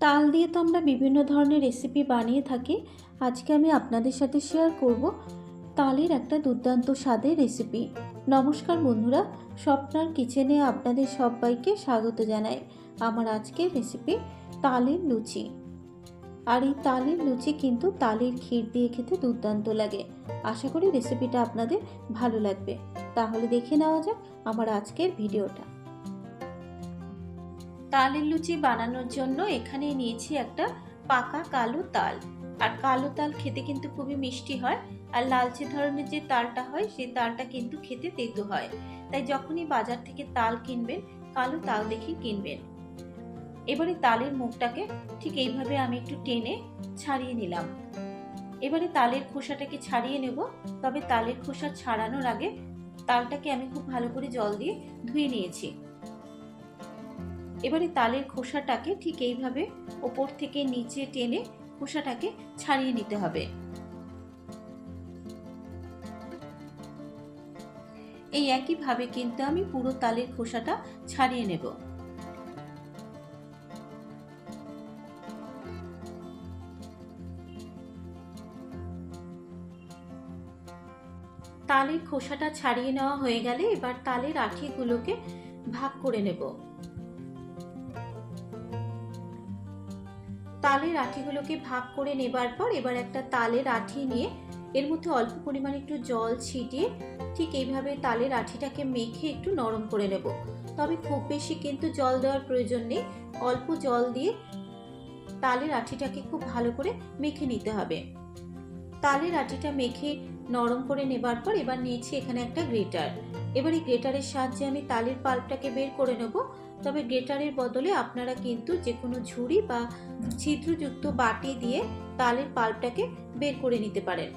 তাল দিয়ে তো আমরা বিভিন্ন ধরনের রেসিপি বানিয়ে থাকি। আজকে আমি আপনাদের সাথে শেয়ার করব তালের একটা দুর্দান্ত স্বাদের রেসিপি নমস্কার বন্ধুরা, স্বপ্নার কিচেনে আপনাদের সবাইকে স্বাগত জানাই আমার আজকের রেসিপি তালের লুচি। আর এই তালের লুচি কিন্তু তালের ক্ষীর দিয়ে খেতে দুর্দান্ত লাগে। আশা করি রেসিপিটা আপনাদের ভালো লাগবে। তাহলে দেখে নেওয়া যাক আমার আজকের ভিডিওটা তালের লুচি বানানোর জন্য এখানে নিয়েছি একটা পাকা কালো তাল। আর কালো তাল খেতে কিন্তু খুবই মিষ্টি হয়। আর লালচে ধরনের যে তালটা হয় সেই তালটা কিন্তু খেতে তেতো হয়। তাই যখনই বাজার থেকে তাল কিনবেন, কালো তাল দেখে কিনবেন। এবারে তালের মুখটাকে ঠিক এইভাবে আমি একটু টেনে ছাড়িয়ে নিলাম। এবারে তালের খোসাটাকে ছাড়িয়ে নেব। তবে তালের খোসা ছাড়ানোর আগে তালটাকে আমি খুব ভালো করে জল দিয়ে ধুয়ে নিয়েছি। এবারে তালের খোসাটাকে ঠিক এইভাবে ওপর থেকে নিচে টেনে খোসাটাকে ছাড়িয়ে নিতে হবে। এই একইভাবে কিন্তু আমি পুরো তালের খোসাটা ছাড়িয়ে নেব। তালের খোসাটা ছাড়িয়ে নেওয়া হয়ে গেলে এবার তালের আঠিগুলোকে ভাগ করে নেব। তালের আঠিগুলোকে ভাগ করে নেবার পর এবার একটা তালের আঠি নিয়ে এর মধ্যে অল্প পরিমাণে একটু জল ছিটিয়ে ঠিক এইভাবে তালের আঠিটাকে মেখে একটু নরম করে নেব। তবে খুব বেশি কিন্তু জল দেওয়ার প্রয়োজন নেই। অল্প জল দিয়ে তালের আঠিটাকে খুব ভালো করে মেখে নিতে হবে। তালের আঠিটা মেখে নরম করে নেবার পর এবার নিয়েছি এখানে একটা গ্রেটার। এবার এই গ্রেটারের সাহায্যে আমি তালের পাল্পটাকে বের করে নেব। তবে গ্রেটারের বদলে আপনারা কিন্তু যে কোনো ঝুড়ি বা ছিদ্রযুক্ত বাটি দিয়ে তালের পাল্পটাকে বের করে নিতে পারেন।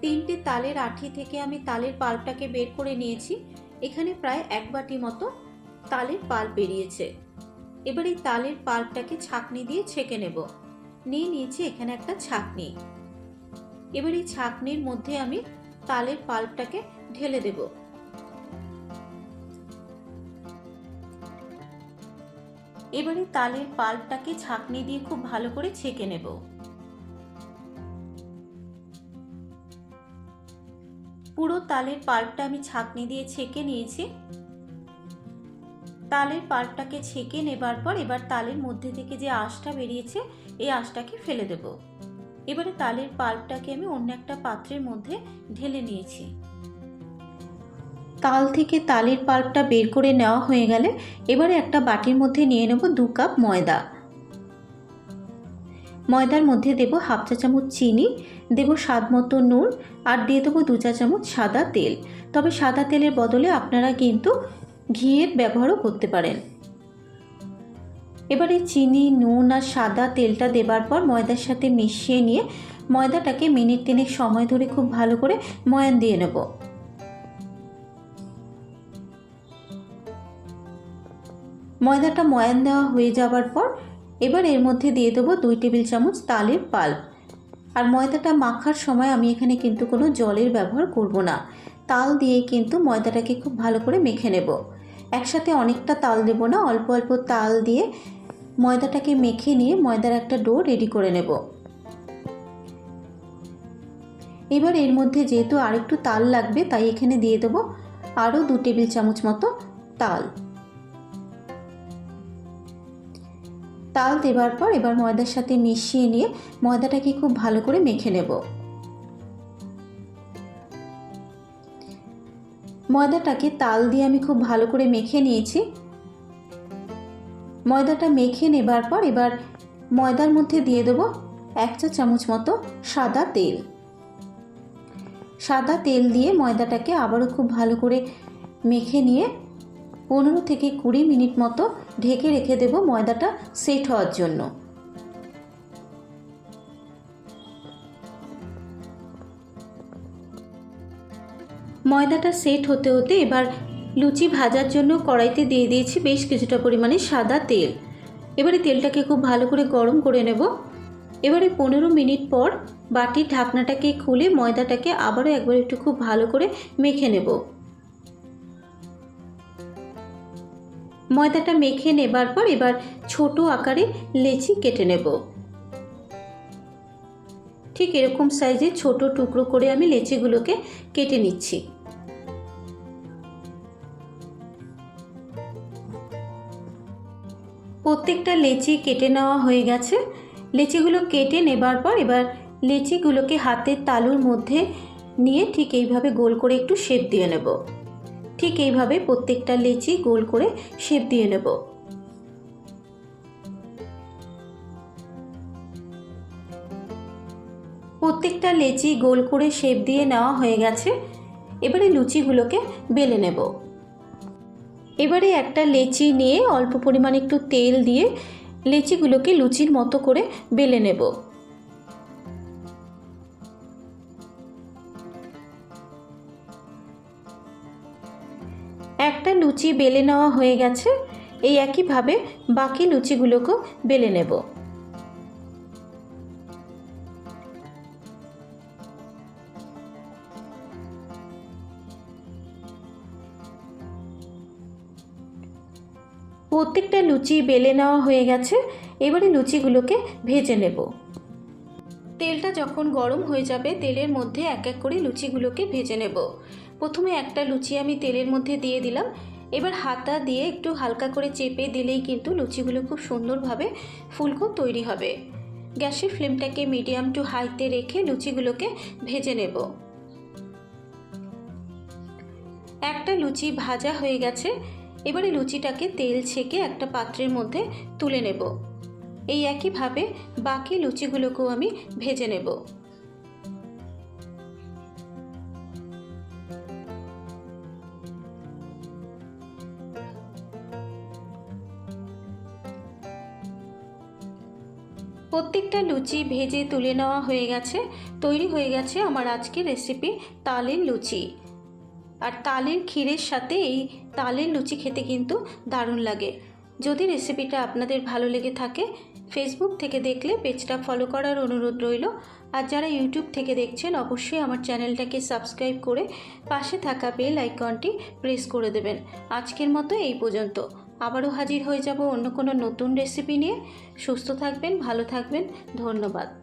তিনটে তালের আঠি থেকে আমি তালের পাল্পটাকে বের করে নিয়েছি। এখানে প্রায় এক বাটি মতো তালের পাল্প বেরিয়েছে। এবার এই তালের পাল্পটাকে ছাকনি দিয়ে ছেঁকে নেব। নিয়ে নিয়েছি এখানে একটা ছাকনি। এবার এই ছাকনির মধ্যে আমি তালের পাল্পটাকে ঢেলে দেব। এবারে তালের পাল্পটাকে ছাকনি দিয়ে খুব ভালো করে ছেঁকে নেব। পুরো তালের পাল্পটা আমি ছাঁকনি দিয়ে ছেঁকে নিয়েছি। তালের পাল্পটাকে ছেঁকে নেবার পর এবার তালের মধ্যে থেকে যে আঁশটা বেরিয়েছে, এই আঁশটাকে ফেলে দেব। এবারে তালের পাল্পটাকে আমি অন্য একটা পাত্রের মধ্যে ঢেলে নিয়েছি। তাল থেকে তালের পাল্পটা বের করে নেওয়া হয়ে গেলে এবারে একটা বাটির মধ্যে নিয়ে নেব দু কাপ ময়দা। ময়দার মধ্যে দেব হাফ চা চামচ চিনি, দেব স্বাদ মতো নুন আর দিয়ে দেবো দু চা চামচ সাদা তেল। তবে সাদা তেলের বদলে আপনারা কিন্তু ঘিয়ের ব্যবহারও করতে পারেন। এবারে চিনি, নুন আর সাদা তেলটা দেবার পর ময়দার সাথে মিশিয়ে নিয়ে ময়দাটাকে মিনিট তিনেক সময় ধরে খুব ভালো করে ময়ান দিয়ে নেব। ময়দাটা ময়ান দেওয়া হয়ে যাবার পর এবার এর মধ্যে দিয়ে দেবো দুই টেবিল চামচ তালের পাল্প। আর ময়দাটা মাখার সময় আমি এখানে কিন্তু কোনো জলের ব্যবহার করব না। তাল দিয়ে কিন্তু ময়দাটাকে খুব ভালো করে মেখে নেব। একসাথে অনেকটা তাল দেব না, অল্প অল্প তাল দিয়ে ময়দাটাকে মেখে নিয়ে ময়দার একটা ডো রেডি করে নেব। এবার এর মধ্যে যেহেতু আরেকটু তাল লাগবে, তাই এখানে দিয়ে দেবো আরও দু টেবিল চামচ মতো তাল। তাল দেবার পর এবার ময়দার সাথে মিশিয়ে নিয়ে ময়দাটাকে খুব ভালো করে মেখে নেব। ময়দাটাকে তাল দিয়ে আমি খুব ভালো করে মেখে নিয়েছি। ময়দাটা মেখে নেবার পর এবার ময়দার মধ্যে দিয়ে দেবো এক চা চামচ মতো সাদা তেল। সাদা তেল দিয়ে ময়দাটাকে আবারও খুব ভালো করে মেখে নিয়ে পনেরো থেকে কুড়ি মিনিট মতো ঢেকে রেখে দেব ময়দাটা সেট হওয়ার জন্য। ময়দাটা সেট হতে হতে এবার লুচি ভাজার জন্য কড়াইতে দিয়ে দিয়েছি বেশ কিছুটা পরিমাণে সাদা তেল। এবারে তেলটাকে খুব ভালো করে গরম করে নেব। এবারে পনেরো মিনিট পর বাটির ঢাকনাটাকে খুলে ময়দাটাকে আবারও একবার একটু খুব ভালো করে মেখে নেব। ময়দাটা মেখে নেবার পর এবার ছোট আকারে লেচি কেটে নেব। ঠিক এরকম সাইজে ছোট টুকরো করে আমি লেচিগুলোকে কেটে নিচ্ছি। প্রত্যেকটা লেচি কেটে নেওয়া হয়ে গেছে। লেচিগুলো কেটে নেবার পর এবার লেচিগুলোকে হাতের তালুর মধ্যে নিয়ে ঠিক এইভাবে গোল করে একটু শেপ দিয়ে নেব। ঠিক এইভাবে প্রত্যেকটা লেচি গোল করে শেপ দিয়ে নেব। প্রত্যেকটা লেচি গোল করে শেপ দিয়ে নেওয়া হয়ে গেছে। এবারে লুচিগুলোকে বেলে নেব। এবারে একটা লেচি নিয়ে অল্প পরিমাণে একটু তেল দিয়ে লেচিগুলোকে লুচির মতো করে বেলে নেব। একটা লুচি বেলে নেওয়া হয়ে গেছে, এই একইভাবে বাকি লুচিগুলোকেও বেলে নেব। প্রত্যেকটা লুচি বেলে নেওয়া হয়ে গেছে। এবারে লুচিগুলোকে ভেজে নেব। তেলটা যখন গরম হয়ে যাবে, তেলের মধ্যে এক এক করে লুচিগুলোকে ভেজে নেব। প্রথমে একটা লুচি আমি তেলের মধ্যে দিয়ে দিলাম। এবার হাতা দিয়ে একটু হালকা করে চেপে দিলেই কিন্তু লুচিগুলো খুব সুন্দরভাবে ফুলকো তৈরি হবে। গ্যাসের ফ্লেমটাকে মিডিয়াম টু হাইতে রেখে লুচিগুলোকে ভেজে নেব। একটা লুচি ভাজা হয়ে গেছে। এবারে লুচিটাকে তেল ছেঁকে একটা পাত্রের মধ্যে তুলে নেব। এই একইভাবে বাকি লুচিগুলোকেও আমি ভেজে নেব। প্রত্যেকটা লুচি ভেজে তুলে নেওয়া হয়ে গেছে। তৈরি হয়ে গেছে আমার আজকের রেসিপি তালের লুচি। আর তালের ক্ষীরের সাথে এই তালের লুচি খেতে কিন্তু দারুণ লাগে। যদি রেসিপিটা আপনাদের ভালো লেগে থাকে ফেসবুক থেকে দেখলে পেজটা ফলো করার অনুরোধ রইল। আর যারা ইউটিউব থেকে দেখছেন, অবশ্যই আমার চ্যানেলটাকে সাবস্ক্রাইব করে পাশে থাকা বেল আইকনটি প্রেস করে দেবেন। আজকের মতো এই পর্যন্ত। আবারও হাজির হয়ে যাব অন্য কোনো নতুন রেসিপি নিয়ে। সুস্থ থাকবেন, ভালো থাকবেন। ধন্যবাদ।